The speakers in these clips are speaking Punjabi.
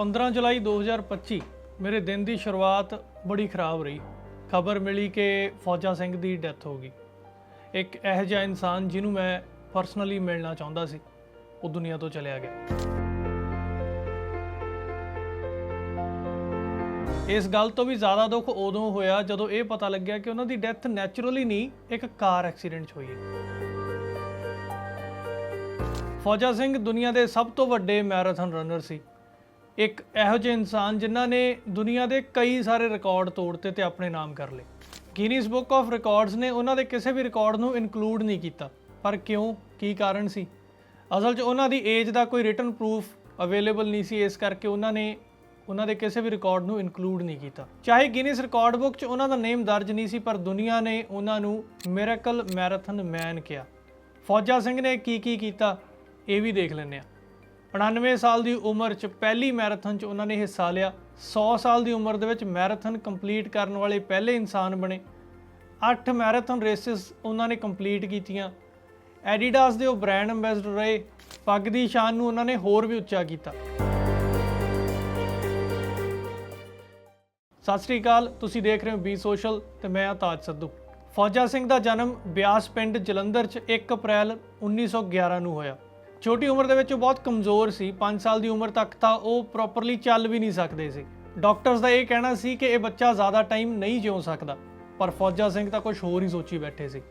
15 ਜੁਲਾਈ 2025 ਮੇਰੇ ਦਿਨ ਦੀ ਸ਼ੁਰੂਆਤ ਬੜੀ ਖਰਾਬ ਰਹੀ। ਖਬਰ ਮਿਲੀ ਕਿ ਫੌਜਾ ਸਿੰਘ ਦੀ ਡੈਥ ਹੋ ਗਈ। ਇੱਕ ਇਹੋ ਜਿਹਾ ਇਨਸਾਨ ਜਿਹਨੂੰ ਮੈਂ ਪਰਸਨਲੀ ਮਿਲਣਾ ਚਾਹੁੰਦਾ ਸੀ, ਉਹ ਦੁਨੀਆ ਤੋਂ ਚਲਿਆ ਗਿਆ। ਇਸ ਗੱਲ ਤੋਂ ਵੀ ਜ਼ਿਆਦਾ ਦੁੱਖ ਉਦੋਂ ਹੋਇਆ ਜਦੋਂ ਇਹ ਪਤਾ ਲੱਗਿਆ ਕਿ ਉਹਨਾਂ ਦੀ ਡੈਥ ਨੈਚੁਰਲੀ ਨਹੀਂ, ਇੱਕ ਕਾਰ ਐਕਸੀਡੈਂਟ 'ਚ ਹੋਈ ਹੈ। ਫੌਜਾ ਸਿੰਘ ਦੁਨੀਆ ਦੇ ਸਭ ਤੋਂ ਵੱਡੇ ਮੈਰਾਥਨ ਰਨਰ ਸੀ। ਇੱਕ ਇਹੋ ਜਿਹੇ ਇਨਸਾਨ ਜਿਨ੍ਹਾਂ ਨੇ ਦੁਨੀਆ ਦੇ ਕਈ ਸਾਰੇ ਰਿਕਾਰਡ ਤੋੜਤੇ ਤੇ ਆਪਣੇ ਨਾਮ ਕਰ ਲਏ। ਗਿਨੀਜ਼ ਬੁੱਕ ਆਫ ਰਿਕਾਰਡਸ ਨੇ ਉਹਨਾਂ ਦੇ ਕਿਸੇ ਵੀ ਰਿਕਾਰਡ ਨੂੰ ਇਨਕਲੂਡ ਨਹੀਂ ਕੀਤਾ। ਪਰ ਕਿਉਂ? ਕੀ ਕਾਰਨ ਸੀ? ਅਸਲ 'ਚ ਉਹਨਾਂ ਦੀ ਏਜ ਦਾ ਕੋਈ ਰਿਟਨ ਪ੍ਰੂਫ ਅਵੇਲੇਬਲ ਨਹੀਂ ਸੀ, ਇਸ ਕਰਕੇ ਉਹਨਾਂ ਨੇ ਉਹਨਾਂ ਦੇ ਕਿਸੇ ਵੀ ਰਿਕਾਰਡ ਨੂੰ ਇਨਕਲੂਡ ਨਹੀਂ ਕੀਤਾ। ਚਾਹੇ ਗਿਨੀਜ਼ ਰਿਕਾਰਡ ਬੁੱਕ 'ਚ ਉਹਨਾਂ ਦਾ ਨੇਮ ਦਰਜ ਨਹੀਂ ਸੀ, ਪਰ ਦੁਨੀਆ ਨੇ ਉਹਨਾਂ ਨੂੰ ਮਿਰੇਕਲ ਮੈਰਾਥਨ ਮੈਨ ਕਿਹਾ। ਫੌਜਾ ਸਿੰਘ ਨੇ ਕੀ ਕੀ ਕੀਤਾ, ਇਹ ਵੀ ਦੇਖ ਲੈਂਦੇ ਆ 99 ਸਾਲ ਦੀ ਉਮਰ 'ਚ ਪਹਿਲੀ ਮੈਰਾਥਨ 'ਚ ਉਹਨਾਂ ਨੇ ਹਿੱਸਾ ਲਿਆ। 100 ਸਾਲ ਦੀ ਉਮਰ ਦੇ ਵਿੱਚ ਮੈਰਾਥਨ ਕੰਪਲੀਟ ਕਰਨ ਵਾਲੇ ਪਹਿਲੇ ਇਨਸਾਨ ਬਣੇ। 8 ਮੈਰਾਥਨ ਰੇਸਿਸ ਉਹਨਾਂ ਨੇ ਕੰਪਲੀਟ ਕੀਤੀਆਂ। ਐਡੀਡਾਸ ਦੇ ਉਹ ਬ੍ਰਾਂਡ ਐਮਬੈਸਡਰ ਰਹੇ। ਪੱਗ ਦੀ ਸ਼ਾਨ ਨੂੰ ਉਹਨਾਂ ਨੇ ਹੋਰ ਵੀ ਉੱਚਾ ਕੀਤਾ। ਸਤਿ ਸ੍ਰੀ ਅਕਾਲ, ਤੁਸੀਂ ਦੇਖ ਰਹੇ ਹੋ ਬੀ ਸੋਸ਼ਲ ਤੇ ਮੈਂ ਆ ਤਾਜ ਸੱਧੂ ਫੌਜਾ ਸਿੰਘ ਦਾ ਜਨਮ ਬਿਆਸ ਪਿੰਡ ਜਲੰਧਰ 'ਚ 1 ਅਪ੍ਰੈਲ 1911 ਨੂੰ ਹੋਇਆ। ਛੋਟੀ ਉਮਰ ਦੇ ਵਿੱਚ ਉਹ ਬਹੁਤ ਕਮਜ਼ੋਰ ਸੀ 5 ਸਾਲ ਦੀ ਉਮਰ ਤੱਕ ਤਾਂ ਉਹ ਪ੍ਰੋਪਰਲੀ ਚੱਲ ਵੀ ਨਹੀਂ ਸਕਦੇ ਸੀ। ਡਾਕਟਰਸ ਦਾ ਇਹ ਕਹਿਣਾ ਸੀ ਕਿ ਇਹ ਬੱਚਾ ਜ਼ਿਆਦਾ ਟਾਈਮ ਨਹੀਂ ਜਿਉ ਸਕਦਾ, ਪਰ ਫੌਜਾ ਸਿੰਘ ਤਾਂ ਕੁਝ ਹੋਰ ਹੀ ਸੋਚੀ ਬੈਠੇ ਸੀ।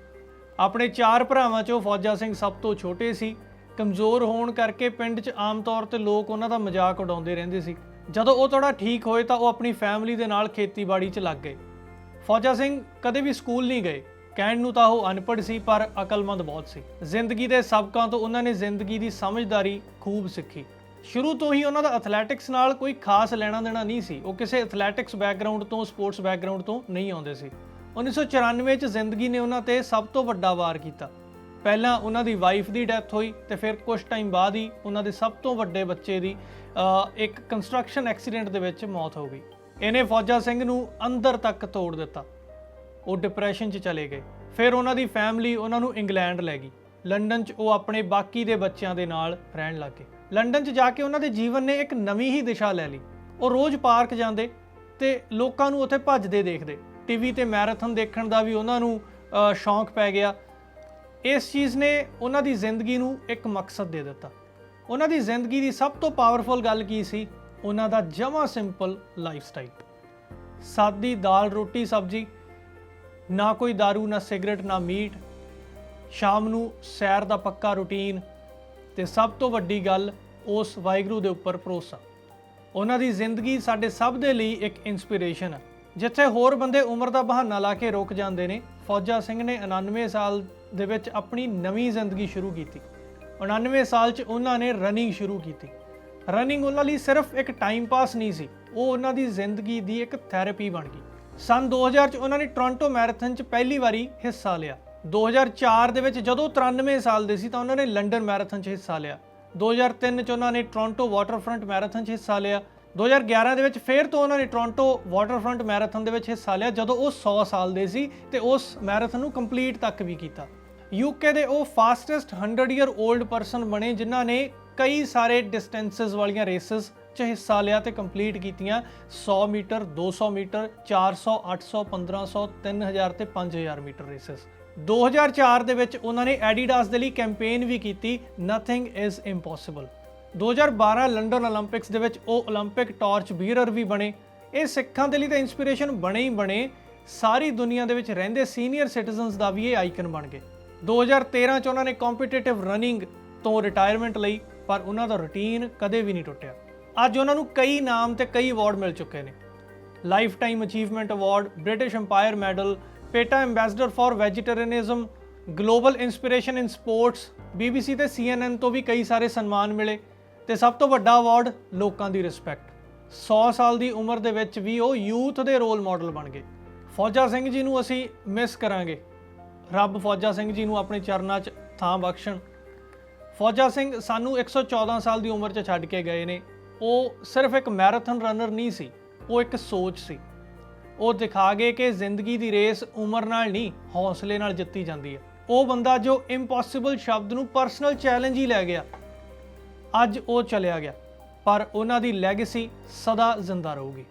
ਆਪਣੇ ਚਾਰ ਭਰਾਵਾਂ 'ਚੋਂ ਫੌਜਾ ਸਿੰਘ ਸਭ ਤੋਂ ਛੋਟੇ ਸੀ। ਕਮਜ਼ੋਰ ਹੋਣ ਕਰਕੇ ਪਿੰਡ 'ਚ ਆਮ ਤੌਰ ਤੇ ਲੋਕ ਉਹਨਾਂ ਦਾ ਮਜ਼ਾਕ ਉਡਾਉਂਦੇ ਰਹਿੰਦੇ ਸੀ। ਜਦੋਂ ਉਹ ਥੋੜਾ ਠੀਕ ਹੋਏ ਤਾਂ ਉਹ ਆਪਣੀ ਫੈਮਿਲੀ ਦੇ ਨਾਲ ਖੇਤੀਬਾੜੀ 'ਚ ਲੱਗ ਗਏ। ਫੌਜਾ ਸਿੰਘ ਕਦੇ ਵੀ ਸਕੂਲ ਨਹੀਂ ਗਏ। ਕਹਿਣ ਨੂੰ ਤਾਂ ਉਹ ਅਨਪੜ੍ਹ ਸੀ, ਪਰ ਅਕਲਮੰਦ ਬਹੁਤ ਸੀ। ਜ਼ਿੰਦਗੀ ਦੇ ਸਬਕਾਂ ਤੋਂ ਉਹਨਾਂ ਨੇ ਜ਼ਿੰਦਗੀ ਦੀ ਸਮਝਦਾਰੀ ਖੂਬ ਸਿੱਖੀ। ਸ਼ੁਰੂ ਤੋਂ ਹੀ ਉਹਨਾਂ ਦਾ ਐਥਲੈਟਿਕਸ ਨਾਲ ਕੋਈ ਖਾਸ ਲੈਣਾ ਦੇਣਾ ਨਹੀਂ ਸੀ। ਉਹ ਕਿਸੇ ਐਥਲੈਟਿਕਸ ਬੈਕਗ੍ਰਾਉਂਡ ਤੋਂ, ਸਪੋਰਟਸ ਬੈਕਗ੍ਰਾਉਂਡ ਤੋਂ ਨਹੀਂ ਆਉਂਦੇ ਸੀ। 1994 ਚ ਜ਼ਿੰਦਗੀ ਨੇ ਉਹਨਾਂ ਤੇ ਸਭ ਤੋਂ ਵੱਡਾ ਵਾਰ ਕੀਤਾ। ਪਹਿਲਾਂ ਉਹਨਾਂ ਦੀ ਵਾਈਫ ਦੀ ਡੈਥ ਹੋਈ ਤੇ ਫਿਰ ਕੁਝ ਟਾਈਮ ਬਾਅਦ ਹੀ ਉਹਨਾਂ ਦੇ ਸਭ ਤੋਂ ਵੱਡੇ ਬੱਚੇ ਦੀ ਇੱਕ ਕੰਸਟਰਕਸ਼ਨ ਐਕਸੀਡੈਂਟ ਦੇ ਵਿੱਚ ਮੌਤ ਹੋ ਗਈ। ਇਹਨੇ ਫੌਜਾ ਸਿੰਘ ਨੂੰ ਅੰਦਰ ਤੱਕ ਤੋੜ ਦਿੱਤਾ। ਉਹ ਡਿਪਰੈਸ਼ਨ 'ਚ ਚਲੇ ਗਏ। ਫਿਰ ਉਹਨਾਂ ਦੀ ਫੈਮਿਲੀ ਉਹਨਾਂ ਨੂੰ ਇੰਗਲੈਂਡ ਲੈ ਗਈ। ਲੰਡਨ 'ਚ ਉਹ ਆਪਣੇ ਬਾਕੀ ਦੇ ਬੱਚਿਆਂ ਦੇ ਨਾਲ ਰਹਿਣ ਲੱਗੇ ਲੰਡਨ 'ਚ ਜਾ ਕੇ ਉਹਨਾਂ ਦੇ ਜੀਵਨ ਨੇ ਇੱਕ ਨਵੀਂ ਹੀ ਦਿਸ਼ਾ ਲੈ ਲਈ। ਉਹ ਰੋਜ਼ ਪਾਰਕ ਜਾਂਦੇ ਤੇ ਲੋਕਾਂ ਨੂੰ ਉੱਥੇ ਭੱਜਦੇ ਦੇਖਦੇ। ਟੀਵੀ ਤੇ ਮੈਰਾਥਨ ਦੇਖਣ ਦਾ ਵੀ ਉਹਨਾਂ ਨੂੰ ਸ਼ੌਂਕ ਪੈ ਗਿਆ। ਇਸ ਚੀਜ਼ ਨੇ ਉਹਨਾਂ ਦੀ ਜ਼ਿੰਦਗੀ ਨੂੰ ਇੱਕ ਮਕਸਦ ਦੇ ਦਿੱਤਾ। ਉਹਨਾਂ ਦੀ ਜ਼ਿੰਦਗੀ ਦੀ ਸਭ ਤੋਂ ਪਾਵਰਫੁਲ ਗੱਲ ਕੀ ਸੀ? ਉਹਨਾਂ ਦਾ ਜਮਾ ਸਿੰਪਲ ਲਾਈਫ ਸਟਾਈਲ ਸਾਦੀ ਦਾਲ, ਰੋਟੀ, ਸਬਜ਼ੀ ਨਾ ਕੋਈ दारू, ਨਾ ਸਿਗਰਟ, ਨਾ ਮੀਟ। ਸ਼ਾਮ ਨੂੰ ਸੈਰ ਦਾ ਪੱਕਾ ਰੁਟੀਨ ਤੇ ਸਭ ਤੋਂ ਵੱਡੀ ਗੱਲ ਉਸ ਵਾਹਿਗੁਰੂ ਦੇ ਉੱਪਰ ਭਰੋਸਾ। ਉਹਨਾਂ ਦੀ ਜ਼ਿੰਦਗੀ ਸਾਡੇ ਸਭ ਦੇ ਲਈ ਇੱਕ ਇਨਸਪੀਰੇਸ਼ਨ ਹੈ ਜਿੱਥੇ ਹੋਰ ਬੰਦੇ ਉਮਰ ਦਾ ਬਹਾਨਾ ਲਾ ਕੇ ਰੁਕ ਜਾਂਦੇ ਨੇ, ਫੌਜਾ ਸਿੰਘ ਨੇ 99 ਸਾਲ ਦੇ ਵਿੱਚ ਆਪਣੀ ਨਵੀਂ ਜ਼ਿੰਦਗੀ ਸ਼ੁਰੂ ਕੀਤੀ। 99 ਸਾਲ 'ਚ ਉਹਨਾਂ ਨੇ ਰਨਿੰਗ ਸ਼ੁਰੂ ਕੀਤੀ। ਰਨਿੰਗ ਉਹਨਾਂ ਲਈ ਸਿਰਫ ਇੱਕ ਟਾਈਮ ਪਾਸ ਨਹੀਂ ਸੀ, ਉਹ ਉਹਨਾਂ ਦੀ ਜ਼ਿੰਦਗੀ ਦੀ ਇੱਕ ਥੈਰੇਪੀ ਬਣ ਗਈ। ਸਨ 2000 ਚ ਉਹਨਾਂ ਨੇ ਟੋਰਾਂਟੋ ਮੈਰਾਥਨ ਚ ਪਹਿਲੀ ਵਾਰੀ ਹਿੱਸਾ ਲਿਆ। 2004 ਦੇ ਵਿੱਚ ਜਦੋਂ 93 ਸਾਲ ਦੇ ਸੀ ਤਾਂ ਉਹਨਾਂ ਨੇ ਲੰਡਨ ਮੈਰਾਥਨ ਚ ਹਿੱਸਾ ਲਿਆ। 2003 ਚ ਉਹਨਾਂ ਨੇ ਟੋਰਾਂਟੋ ਵਾਟਰਫਰੰਟ ਮੈਰਾਥਨ ਚ ਹਿੱਸਾ ਲਿਆ। 2011 ਦੇ ਵਿੱਚ ਫਿਰ ਤੋਂ ਉਹਨਾਂ ਨੇ ਟੋਰਾਂਟੋ ਵਾਟਰਫਰੰਟ ਮੈਰਾਥਨ ਦੇ ਵਿੱਚ ਹਿੱਸਾ ਲਿਆ, ਜਦੋਂ ਉਹ 100 ਸਾਲ ਦੇ ਸੀ ਤੇ ਉਸ ਮੈਰਾਥਨ ਨੂੰ ਕੰਪਲੀਟ ਤੱਕ ਵੀ ਕੀਤਾ। ਯੂਕੇ ਦੇ ਉਹ ਫਾਸਟੈਸਟ 100 ਈਅਰ 올ਡ ਪਰਸਨ ਬਣੇ ਜਿਨ੍ਹਾਂ ਨੇ ਕਈ ਸਾਰੇ ਡਿਸਟੈਂਸਸ ਵਾਲੀਆਂ ਰੇਸਸ ਚ ਹਿੱਸਾ ਲਿਆ ਤੇ ਕੰਪਲੀਟ ਕੀਤੀਆਂ 100 ਮੀਟਰ 200 ਮੀਟਰ 400 800 1500 3000 ਤੇ 5000 ਮੀਟਰ ਰੇਸਸ। 2004 ਦੇ ਵਿੱਚ ਉਹਨਾਂ ਨੇ ਐਡੀਡਾਸ ਦੇ ਲਈ ਕੈਂਪੇਨ ਵੀ ਕੀਤੀ ਨਥਿੰਗ ਇਜ਼ ਇੰਪੋਸੀਬਲ 2012 ਲੰਡਨ 올림픽ਸ ਦੇ ਵਿੱਚ ਉਹ 올림픽 ਟਾਰਚ ਬੀਅਰਰ ਵੀ ਬਣੇ। ਇਹ ਸਿੱਖਾਂ ਦੇ ਲਈ ਤਾਂ ਇਨਸਪੀਰੇਸ਼ਨ ਬਣੇ ਹੀ ਬਣੇ। ਸਾਰੀ ਦੁਨੀਆ ਦੇ ਵਿੱਚ ਰਹਿੰਦੇ ਸੀਨੀਅਰ ਸਿਟੀਜ਼ਨਸ ਦਾ ਵੀ ਇਹ ਆਈਕਨ ਬਣ ਗਏ। 2013 ਚ ਉਹਨਾਂ ਨੇ ਕੰਪੀਟੀਟਿਵ ਰਨਿੰਗ ਤੋਂ ਰਿਟਾਇਰਮੈਂਟ ਲਈ, ਪਰ ਉਹਨਾਂ ਦਾ ਰੁਟੀਨ ਕਦੇ ਵੀ ਨਹੀਂ ਟੁੱਟਿਆ। ਅੱਜ ਉਹਨਾਂ ਨੂੰ ਕਈ ਨਾਮ ਤੇ ਕਈ ਅਵਾਰਡ ਮਿਲ ਚੁੱਕੇ ਨੇ। Lifetime achievement award British Empire medal PETA ambassador for vegetarianism global inspiration in sports BBC ਤੇ CNN ਤੋਂ ਵੀ ਕਈ ਸਾਰੇ ਸਨਮਾਨ ਮਿਲੇ ਤੇ ਸਭ ਤੋਂ ਵੱਡਾ ਅਵਾਰਡ ਲੋਕਾਂ ਦੀ ਰਿਸਪੈਕਟ 100 ਸਾਲ ਦੀ ਉਮਰ ਦੇ ਵਿੱਚ ਵੀ ਉਹ ਯੂਥ ਦੇ ਰੋਲ ਮਾਡਲ ਬਣ ਗਏ। ਫੌਜਾ ਸਿੰਘ ਜੀ ਨੂੰ ਅਸੀਂ ਮਿਸ ਕਰਾਂਗੇ। ਰੱਬ ਫੌਜਾ ਸਿੰਘ ਜੀ ਨੂੰ ਆਪਣੇ ਚਰਨਾਂ 'ਚ ਥਾਂ ਬਖਸ਼ਣ। ਫੌਜਾ ਸਿੰਘ ਸਾਨੂੰ 114 ਸਾਲ ਦੀ ਉਮਰ 'ਚ ਛੱਡ ਕੇ ਗਏ ਨੇ। ਉਹ ਸਿਰਫ ਇੱਕ ਮੈਰਾਥਨ ਰਨਰ ਨਹੀਂ ਸੀ, ਉਹ ਇੱਕ ਸੋਚ ਸੀ। ਉਹ ਦਿਖਾ ਗਏ ਕਿ ਜ਼ਿੰਦਗੀ ਦੀ ਰੇਸ ਉਮਰ ਨਾਲ ਨਹੀਂ, ਹੌਸਲੇ ਨਾਲ ਜਿੱਤੀ ਜਾਂਦੀ ਹੈ। ਉਹ ਬੰਦਾ ਜੋ ਇੰਪੋਸੀਬਲ ਸ਼ਬਦ ਨੂੰ ਪਰਸਨਲ ਚੈਲੰਜ ਹੀ ਲੈ ਗਿਆ। ਅੱਜ ਉਹ ਚਲਿਆ ਗਿਆ, ਪਰ ਉਹਨਾਂ ਦੀ ਲੈਗੇਸੀ ਸਦਾ ਜ਼ਿੰਦਾ ਰਹੂਗੀ।